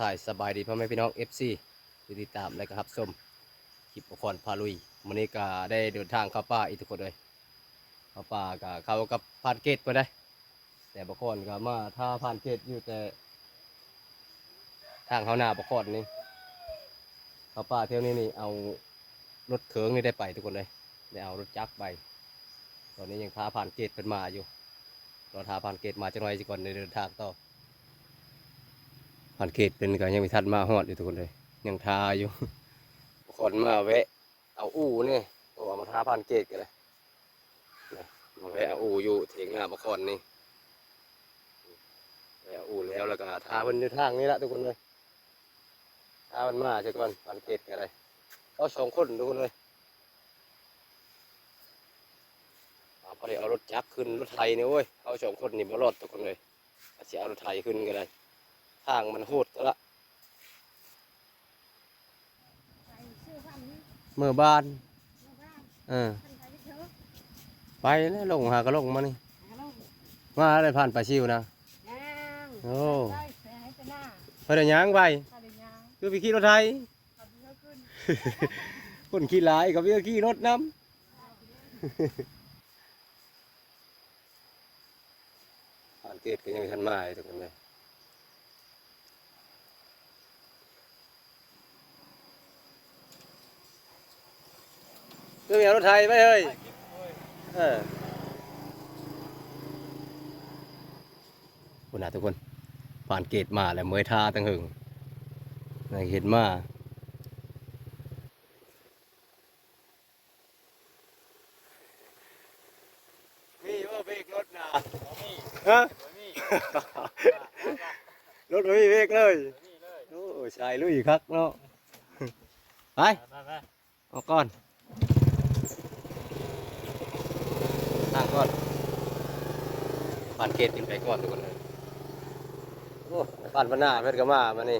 ถ่ายสบายดีพ่อแม่พี่น้อง FC ที่ติดตามและก็รับชมคลิปอุปกรณ์พาลุยวันนี้ก็ได้เดินทางเข้าป่าอีกทุกคนเลยเข้าป่าก็เข้ากับผ่านเกตไปได้ แต่บางคนก็มาถ้าผ่านเกตอยู่แต่ ทางเขาหน้าบางคนนี่เข้าป่าเที่ยวนี้นี่เอารถเถิงนี่ได้ไปทุกคนเลยได้เอารถจักรไป ตอนนี้ยังท้าผ่านเกตเป็นมาอยู่รอท้าผ่านเกตมาจะหน่อยสิก่อนในเดินทางต่อ ผ่านเขตเป็นก็ยังมีทันมาฮอดอยู่ทุกคนเลยยังทาอยู่คนมาแวะ เอาอู่นี่ตัวามาทาผ่านเกตกันเลยมาแวะเอาอู่อยู่เถียงหน้าบคอนนี่แวะเอาอู่แล้วแล้วก็ทาเพิ่นทางนี้ละทุกคนเลยทามันมาใช่ก่อนผ่านเกตกันเลยเขาสองคนทุกคนเลยเอาพอดีเอารถจักรขึ้นรถไทยนี่เว้ยเขาสองคนนี่มารอดทุกคนเลยอาจจะเอารถไทยขึ้นกันเลย ทางมันโหดก็ละไปซื้อพันนี้เมื่อบ้านมาบ้านเออพันไปเถอะไปแล้วลงหาก็ลงมานี่ฮัลโหลมาอะไรผ่านปลาชิวนะยางโอ้ได้แผลให้ไปหน้าไปเดี๋ยวย้างไปถ้าได้ยางคือไปขี่รถไทยขับเยอะขึ้นคนขี่หลายกับพี่ขี่รถน้ำผ่านเกตก็ยังไม่ทันมาเลยทุกคนเลย คือมีเอารถไทยไปเฮ้ยเออคุณนะทุกคน ผ่านเกตมาแล้วเมยท่าตั้งหึงนายเห็นมามีว่าเบรกรถนะฮะรถไม่มีเบรกเลยโอ้ชายลุยคักเนาะไปออกก่อน ทางก่อนผ่านเกตติมไปก่อนทุกคนเลยโอ้ผ่านพนาเพื่อนก็มามานี่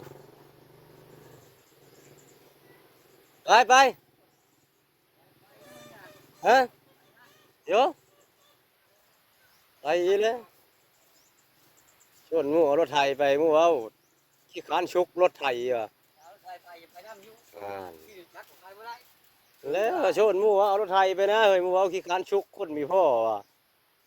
ไปไปฮะเดี๋ยวไปอีกเลยชวนหมู่เอารถไทยไปหมู่เอาขี้คร้านชุกรถไทยอะเอาไฟไปไปน้ำอยู่อ่า แล้วชวนหมู่ว่าเอารถไทยไปนะเฮ้ยหมู่เอาขี้คร้านชุกคนมีพ่ออะ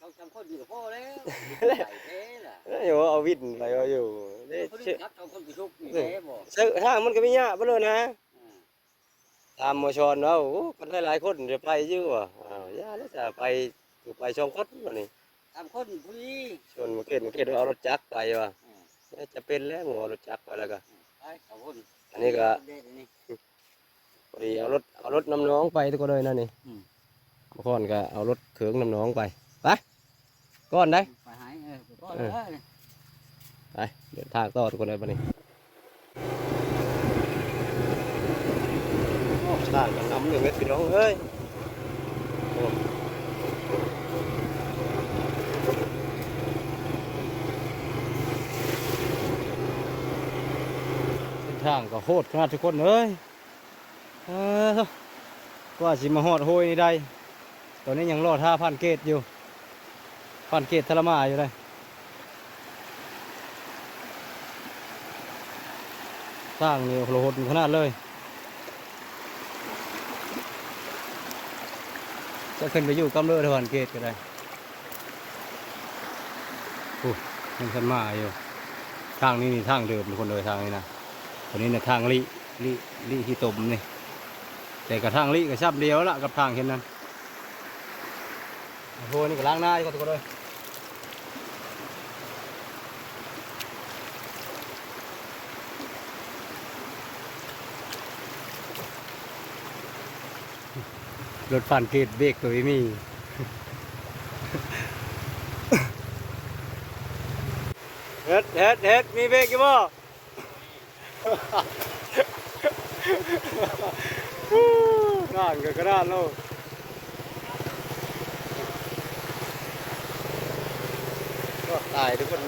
ต้องจำคนอยู่กับพ่อแล้วแล้วใหญ่แท้ล่ะเอ้ยเอาวินไปเอาอยู่เด้คนเชื่อจักต้องคนกี่ชุกอยู่แท้บ่เชื่อทางมันก็ไม่ยากไปเลยนะอืมตามมชอนเอาโอ้กันหลายๆคนจะไปอยู่อะอ้าวย่าแล้วจะไปอยู่ไปช่องคดวันนี้ตามคนผู้นี้ชวนมาเกตมาเกตเอารถจักรไปว่ะอืมจะเป็นแล้วหมู่เอารถจักรไปแล้วก็ไปเขาคนอันนี้ก็เด็ดอันนี้ พอดีเอารถเอารถน้ำน้องไปทุกคนเลยนั่นนี่อืม บางคนก็เอารถเขืองน้ำน้องไปไปก้อนได้ ไปหายเออไปก่อนเออ เลยไปเดินทางต่อทุกคนเลยบันนี้โอ้ทางกันน้ำหนึ่งเม็ดพี่น้องเอ้ยโอ้เส้นทางก็โหดขนาดทุกคนเอ้ยเออ กว่าสิมาหอดโหยนี่ได้ ตอนนี้ยังรอท่าพันเกตอยู่พันเกตทรมาอยู่เลยสร้างนี่โหดขนาดเลย จะขึ้นไปอยู่กำเรือทวันเกตก็ได้โอ้มันขึ้นมาอยู่ ทางนี้นี่ทางเดิมทุกคนเลยทางนี้นะตัวนี้เนี่ยทางลิลิลิที่ตมนี่ แต่กับทางลิก็ชับเดียวละกับทางเช่นนั้นโอ้โหนี่ก็ล้างหน้าอยู่ทุกคนเลยรถฟันเกตเบรกตัวม่มีเฮ็ดเฮ็ดเฮ็ดมีเบรกอยู่บ่ งานก็กระดานโลกก็ตายทุกคน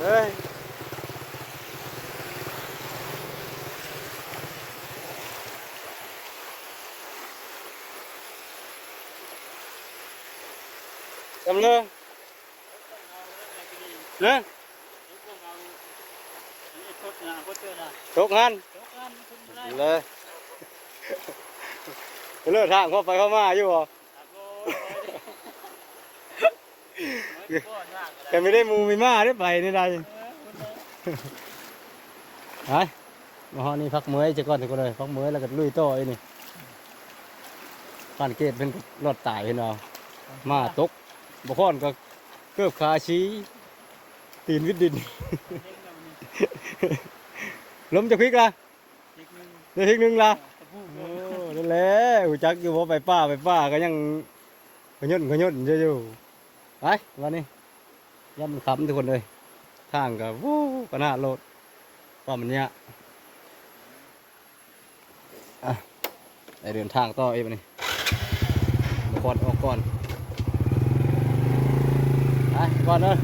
เลยจำเลยนะเนะคนเจอนะตกงานตกงานคุณอะไรเลยเลิกทางเข้าไปเข้ามาอยู่บ่แต่ไม่ได้หมูมีมาได้ไปนี่ได้ไปมาฮอดนี่พักเมื่อยจะก่อนจะก่อนเลยพักเมื่อยแล้วก็ลุยต่อไอ้นี่ปานเกตเป็นรถตายเห็นเอามาตกบ่ค่อนก็เกือบขาชี้ตีนวิดดินล้มจะพลิกละจะพลิกหนึงละโอ้ นั่นแหละหูจักอยู่ว่าไปป้าไปป้าก็ยังขย่นขย่นอยู่ไปวันนี้ย่ำมันค้ำทุกคนเลยทางกับวู้ปนาโลดป้อมมันเนี้ยอะได้เดินทางต่ออีกวันนี้มาก่อนออกก่อนไปก่อนเลย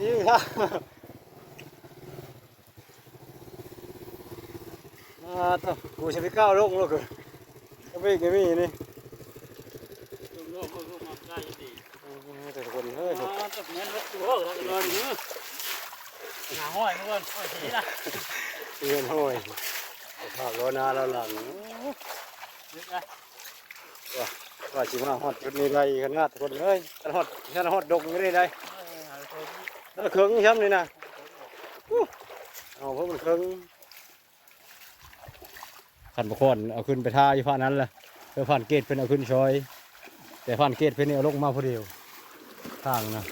นี่ ครับมาต่อกูจะไปก้าวลงแล้วกูก็ไม่ก็ไม่นี่แต่คนเฮ้ยหาห้อยเพื่อนห้อยสีนะเรียนห้อยภาพรอนาเราหลังนึกนะว่าสิมาฮอดจุดนี้ได้ขนาดทุกคนเอ้ยขนาดฮอดขนาดฮอดดงนี่ได้แล้ว เครื่องช้ำนี่นะเอาเพราะมันเครื่องขันบกคนเอาขึ้นไปท่าอยู่ฝ่านั้นละเพื่อผ่านเกตเป็นเอาขึ้นชอย แต่ผ่านเกตเป็นเอาลงมาพอเดียวทางนะ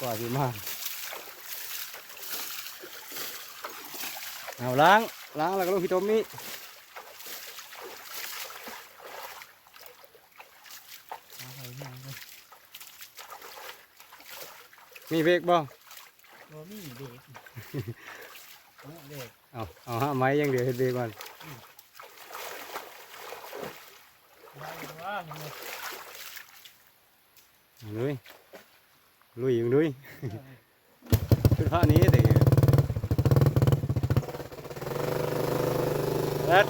กว่าสิมากเอาล้างล้างแล้วก็ลงพี่ต้มนี่ มีเบรกบ่โมมี่เด็กเด็กเอาเอาห้าไม้อยังเดียวเฮ็ดเบรกก่อนว่าเอาลุยลุยอยู่ลุยขึ้นผ้านี้เด็กเอ็ด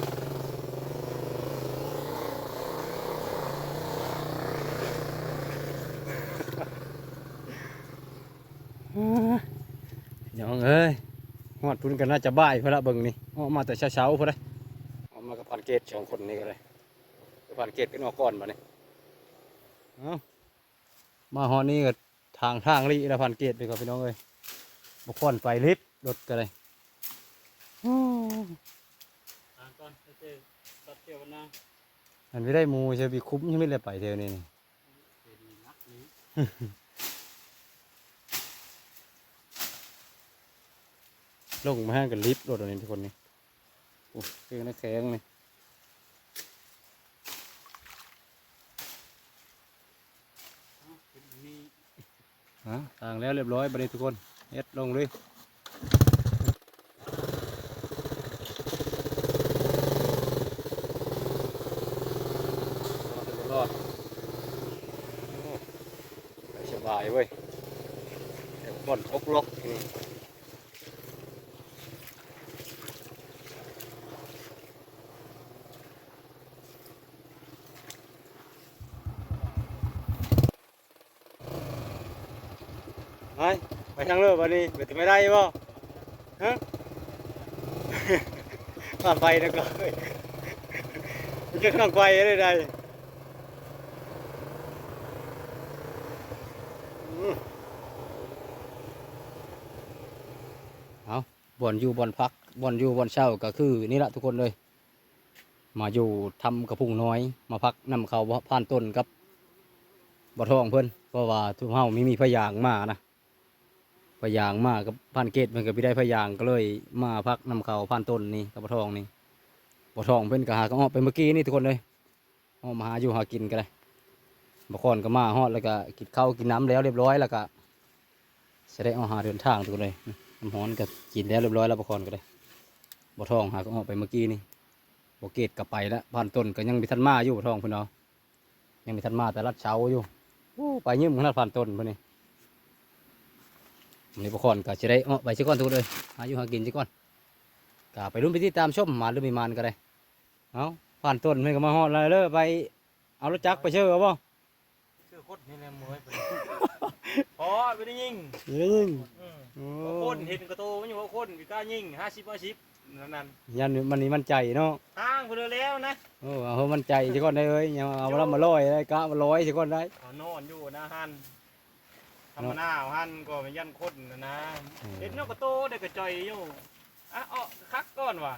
องเอ้ยหอดพุ่นกันน่าจะบ่ายพอละเบิ่งนี่ออกมาแต่เช้าๆพอละออกมากับพันเกตสองคนนี่ก็เลยพันเกตเป็นออกก่อนมาเนี่ยเอามาหอดนี้ก็ทางทางลีละพันเกตไปก่อนพี่น้องเอ้ยบุคคลไปลิฟต์รถกันเลยโอ้ทางก่อนเจอตัดเกี่ยวนะอันไม่ได้หมูใช่บีคุ้มยังไม่ได้ไปเท่านี้นี่ เป็นนักนี้ ลงมาห้างกับลิฟต์รถอันนี้ทุกคนนี่โอ้เครื่องนักแข็งนี่เป็นนี่ฮะทางแล้วเรียบร้อยบัดนี้ทุกคนเอ็ดลงเลยรอดโอ้ไปสบายเว้ยเดี๋ยวบ่อนชกลกนี่ ไปไปทางเรือบัดนี้ไปถึงไม่ได้บ่ฮะข้ามไปนะก็มันจะข้ามไปได้ไดอืมเอาบ่อนอยู่บ่อนพักบ่อนอยู่บ่อนเช่าก็คือนี่แหละทุกคนเลย มาอยู่ทำกระพุ้งน้อย มาพักนำเขาผ่านต้นกับบ่อท้องเพิ่อนเพราะว่าทุกเฮามีมีพยางมานะ พยางมากับพันเกตมันก็บ่ได้พยางก็เลยมาพักนำเขาพันต้นนี่กับบ่ท้องนี่บ่ท้องเพิ่นก็หาก็ออกไปเมื่อกี้นี่ทุกคนเลยออกมาหาอยู่หากินกันเลยบ่คอนก็มาฮอดแล้วก็กินข้าวกินน้ำแล้วเรียบร้อยแล้วก็จะได้ออกหาเดินทางทุกคนเลยน้ำฮ้อนก็กินแล้วเรียบร้อยแล้วบ่คอนก็ได้บ่ทองหาก็ออกไปเมื่อกี้นี่บ่เกตก็ไปแล้วพันต้นก็ยังมีทันมาอยู่บ่ทองเพิ่นเอายังมีทันมาแต่รัดเช้าอยู่ไปยืมขนาดผ่านต้นพอนี่ วันนี้พวกคนก็จะได้เอาไปชิก้อนทุกเลยหาอยู่หากินชิก้อนก็ไปรุ่นไปที่ตามชมมาหรือไม่มานก็ได้เอาผ่านต้นไม่ก็มาฮอดเลยเลยไปเอารถจักรไปเชื่อเอาบ่ชื่อโคตรนี่แหละมวยไปพอไปได้ยิงยิงอืมโอ้คนเห็นกระโตมันอยู่ว่าคนวิกล้ายิงห้าสิบห้าสิบนั่นนั่นยันมันนี่มันใจเนาะห้างไปเลยแล้วนะโอ้เอามันใจชิก้อนได้เอ้ยอย่าเอามามาลอยได้กะมาลอยชิก้อนได้เอานอนอยู่นะฮัน ทำมาหน้าเอาฮันก็เป็นยันคนนะนะเห็นนกกระโตได้กระจอยอยู่อะเอาคักก่อนว่ะ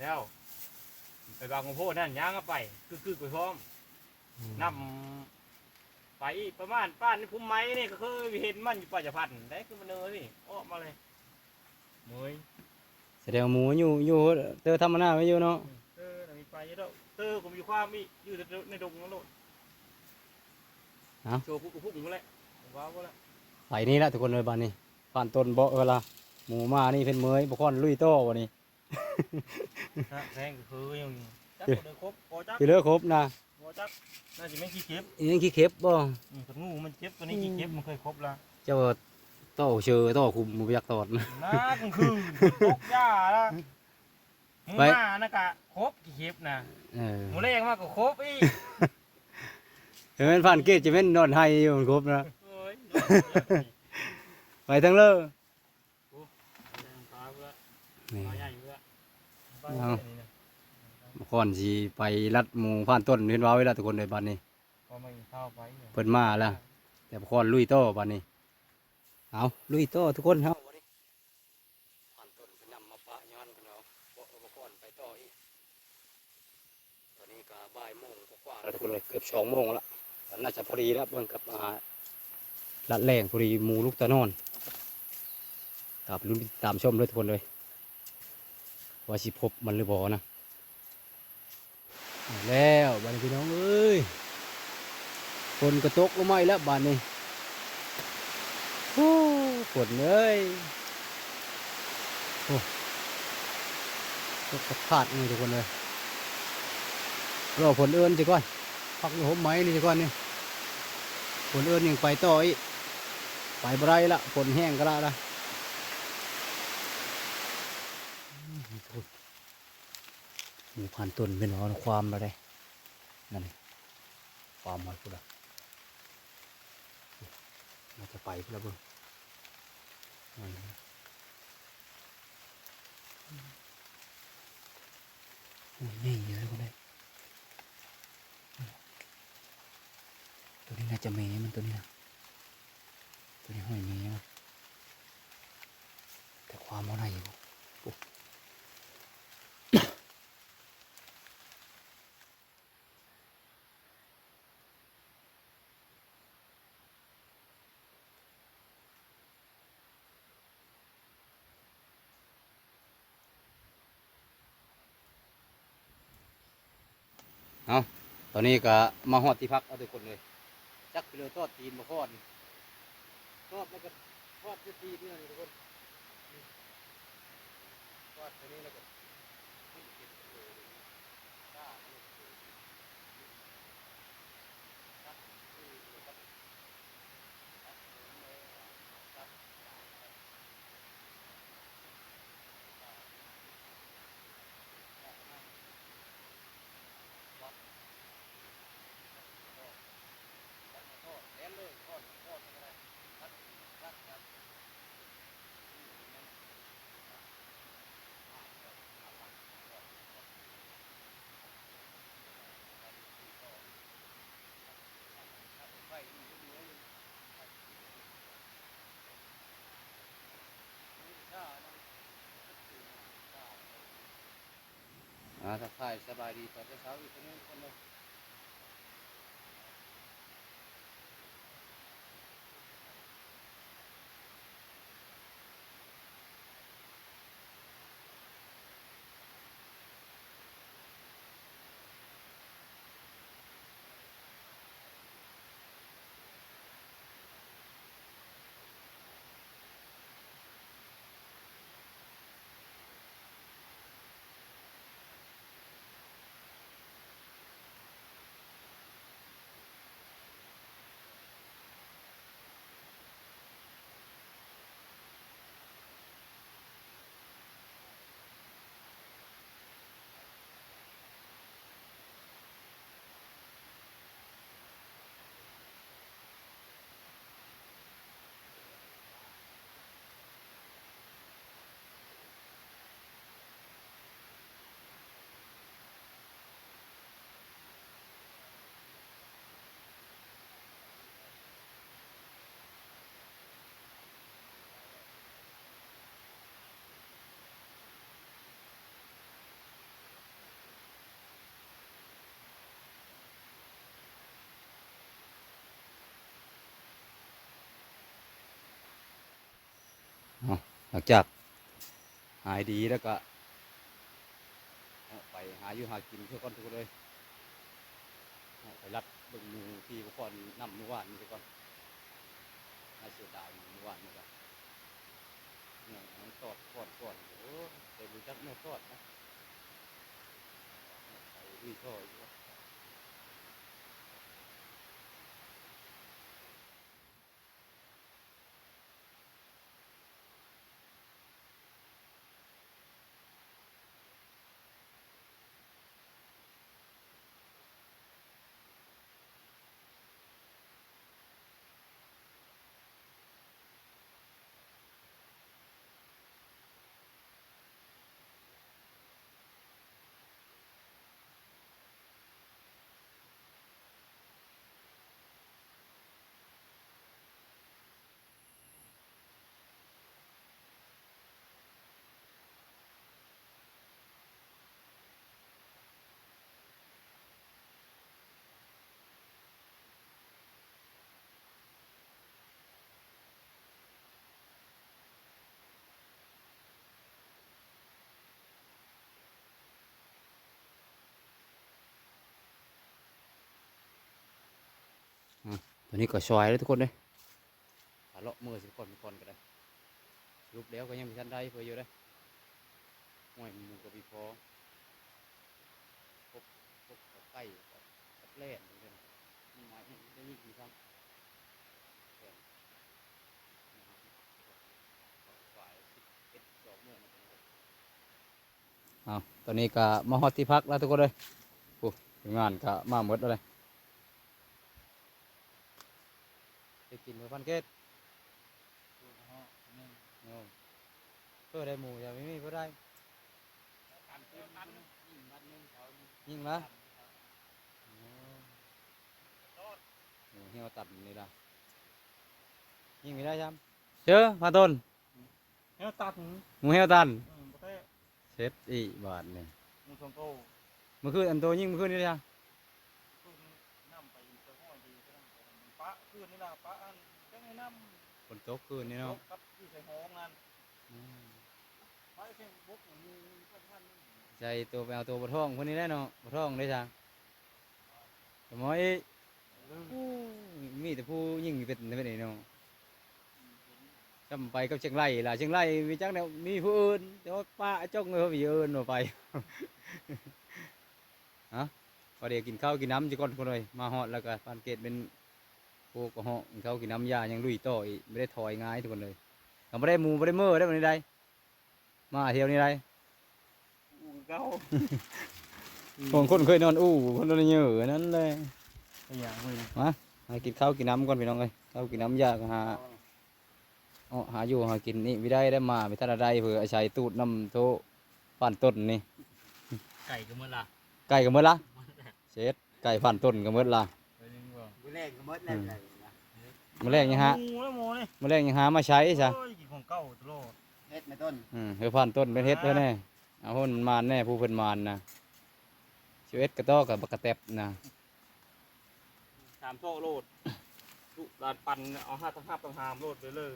แล้วไปบางของโพดนั่นย่างเอาไปคือคือไปพร้อมนำไปประมาณป้านในพุ่มไม้นี่ก็คือเห็นมันอยู่ป่าจะพันธุ์ได้คือมันเนยนี่ออกมาเลยมวยแสดงว่าหมูอยู่อยู่เตอทำมันหน้าไว้อยู่เนาะเตอร์น่ะมีไปเยอะแล้วเตอร์ก็มีความมีอยู่ในดงนั่นโลดโชว์พุกพุกกูแหละว้าวก็แล้วไปนี่แหละทุกคนเลยบ้านนี้ผ่านต้นเบาะเวลาหมูมานี่เป็นเมยบุคอนลุยโต้วันนี้นะแพงก็คือยังจักบ่ได้ครบพอจักคือเลือกครบนะพอจักน่าจะไม่ขี้เก็บอีนี่ขี้เข็บบ่อืมกับงูมันเจ็บตัวนี้ขี้เก็บมันเคยครบละเจ้าโต้เชือโต้คุมหมูยักษ์ตอดนะนะกลางคืนตกหญ้าละหมูไปหน้านะกะครบขี้เก็บนะเออหมูแรงมากกว่าครบอีก เห็นมันผ่านเกตจะเป็นนอนไฮอยู่มันครบนะโอ้ยไปทั้งเลิกปลาเพื่อนี่ฟ้าใหญ่เพื่อเอาก่อนสิไปรัดหมูผ่านต้นเห็นว่าไว้แล้วทุกคนเลยบ้านนี้ พอมากินข้าวไปเนี่ยเพิ่นมาแล้วแต่บุคอนลุยโต้บ้านนี้ เอาลุยโต้ทุกคนเฮาวันนี้ผ่านต้นไปนำมาปะย้อนกันเอาบ่บุคอนไปต่ออีกตอนนี้ก็บ่ายโมงกว่าๆแล้วทุกคนเลยเกือบสองโมงแล้ว น่าจะพอดีแล้วเบิ่งกับอ่าลัดแรงพอดีมูลูกตะนอนกลับลุ้นตามชมด้วยทุกคนเลยว่าสิพบมันหรือบ่นะแล้วบ้านพี่น้องเอ้ยฝนกระตกลงมาอีกแล้วบ้านนี้โอ้ฝนเอ้ยโอ้ตกกระพาดนี่ทุกคนเลยรอฝนเอื้อนสิก่อนพักอยู่ห่มไม้นี่สิก่อนนี่ ฝนเอื้อนยังไปต่ออีกไปบ่ไรละฝนแห้งก็ละละหมูพันต้นเป็นหอความอะไรนั่นความมันพูดละน่าจะไปพูดละเบิ่งนั่นนี่โอ้ยนี่เยอะเลย น่าจะเมย์มันตัวนี้นะตัวนี้ห้อยเมย์มันแต่ความอะไรอยู่เอาตอนนี้ก็มาฮอดที่พักเอาทุกคนเลย จักเปลือทอดตีนมาทอดทอดแล้วก็ทอดด้วยตีนนี่นะทุกคนทอดตรงนี้แล้วก็ทอดแล้เลยทอดทอดอะไรทัดทัดทัด อ่าทักทายสบายดีตอนเช้าอีกคนนึงคนนึง หลังจากหายดีแล้วก็ ไปหาอยู่หากินเพื่อก่อนทุกคนเลยไปรัดบึงหมูที่พวกก่อนนำเมื่อวานนี่ทุกคนน่าเสียดายเมื่อวานนี่ก็เนี่ยมันตอดก่อนก่อนโอ้แต่ดูจักเนี่ยตอดนะไปวิ่งท่อ ตัวนี้ก็ชอยแล้วทุกคนเลยขาเลาะมือสิก่อนก่อนก็ได้รูปแล้วก็ยังมีทันได้เพื่ออยู่ได้ห่วยหมูกับพีพอพบพบกับไก่กับกับแล่นนี่เลยมีไม้ได้ยิงกี่ครั้งเอ็ดดอกเมื่อนะเอาตอนนี้ก็มาฮอตที่พักแล้วทุกคนเลยโอ้ทีมงานก็มาหมดแล้วเลย ไปกินหมูพันเกตเพื่อได้หมูอย่าไม่มีเพื่อได้ยิงละหมูเหี่ยวตัดนี่ละยิงไม่ได้ใช่ไหมเจอพาต้นเฮ้ยตัดหมูเหี่ยวตันอืมบ่ได้เซ็ตอีบาทนี่มึงสองโตเมื่อคืนอันโตยิงเมื่อคืนนี่จ้ะขึ้นน้ำไปอีกจะห้อยดีก็ต้องไป มันปะขึ้นนี่ล่ะปะอันจังไงน้ำฝนตกคืนนี่เนาะกับที่ใส่ห้องนั่นอืมไปเพ่งบุกอย่างนี้ก็ท่านนี่ใจตัวไปเอาตัวปลาท่องคนนี้ได้เนาะปลาท่องได้จ้ะสมอยอู้มีแต่ผู้ยิ่งเป็นเป็นไงเนาะจำไปกับเชียงรายล่ะเชียงรายมีจังเนี่ยมีผู้อื่นแต่ว่าป้าจ้องเลยว่ามีอื่นว่าไป ฮะพอเดี๋ยวกินข้าวกินน้ำจะก่อนคนเลยมาฮอดแล้วก็ปานเกตเป็นพ วกก็ฮอดกินข้าวกินน้ำยายังลุยต่ออีกไม่ได้ถอยง่ายทุกคนเลยก็ไม่ได้หมูไม่ได้เมื่อได้วันนี้ได้มาเที่ยวนี้ได้อูเก้าคนคนเคยนอนอู้คนนอนเยอะนั่นเลยไอ้อย่างมึงมากินข้าวกินน้ำก่อนพี่น้องเลยข้าวกินน้ำยาก็หาอ๋อหาอยู่หากินนี่ไม่ได้ได้มาไม่ทันได้เผื่ออาศัยตูดน้ำโตปั่นต้นนี่ไก่ก็เมื่อละไก่ก็หมืดละเช็ดไก่ปั่นต้นก็หมืดละไปนึงว่ากู แรกก็หมดแล้วเลยนะแมาแรงยังฮะหมูแล้วหมูนี่แมาแรงยังหามาใช้ซะโอ้ยกินของเก่าตลอดเฮ็ดไม่ต้นอืมเพื่อปั่นต้นเป็นเฮ็ดเด้อแน่เอาคนมันมานแน่ผู้เพิ่นมานนะชีวิตกระต้อกับบักกระแตบนะสามโซ่โลดลูกลานปันเอาห้าตั้งห้าตั้งหามโลดไปเลย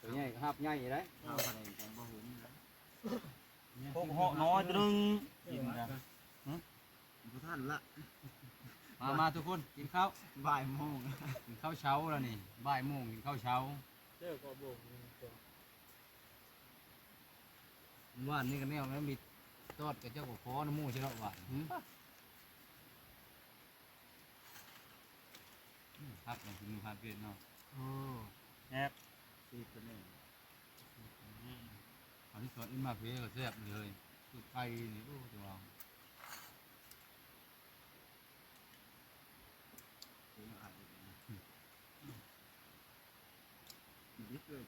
ตัวใหญ่ก็หับใหญ่ได้เอาอะไรจังบ่หุนแล้วพวกเหาะน้อยตรึงกินนะบ่ทันละ มามาทุกคนกินข้าวบ่ายโมงกินข้าวเช้าแล้วนี่บ่ายโมงกินข้าวเช้าเจ้าก็บอกว่านนี่ก็แนวแล้วมีทอดกับเจ้ากับคอน้ำมูใช่หรอหวานหืมอืมครับเรากินมือพาเปลี่ยนเนาะโอ้แอบตีตัวนี้อันนี้สดอินมาเพียก็แซ่บเลยคือไก่นี่โอ้ตัวเรา ตีมาอาด ยึดเลย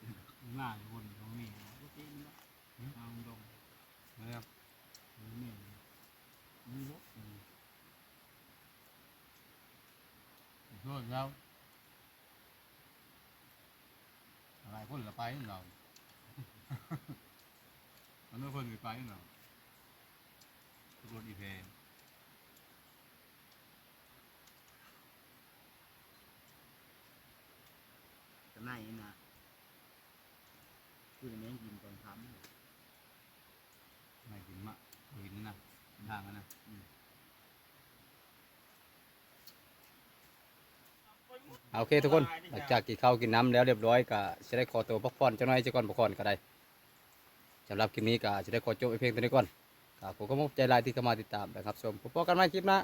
หน้าคนตรงนี้ก็กินละเอาตรงนะครับนี่นี่รถโทษเราอะไรคนละไปเรามันไม่คนไปเราทุกคนอีเพนตัวไหนน่ะ คือมันยังยิงตอนทำไม่กินมะหินนะทางนะโอเคทุกคนหลังจากกินข้าวกินน้ำแล้วเรียบร้อยก็จะได้ขอตัวพักผ่อนเจ้าน้อยเจ้ก่อนพักผ่อนก็ได้สำหรับคลิปนี้ก็จะได้ขอจบไปเพียงเท่านี้ก่อนผมก็มุ่ใจลายที่เข้ามาติดตามนะครับชมพบกันใหม่คลิปหน้า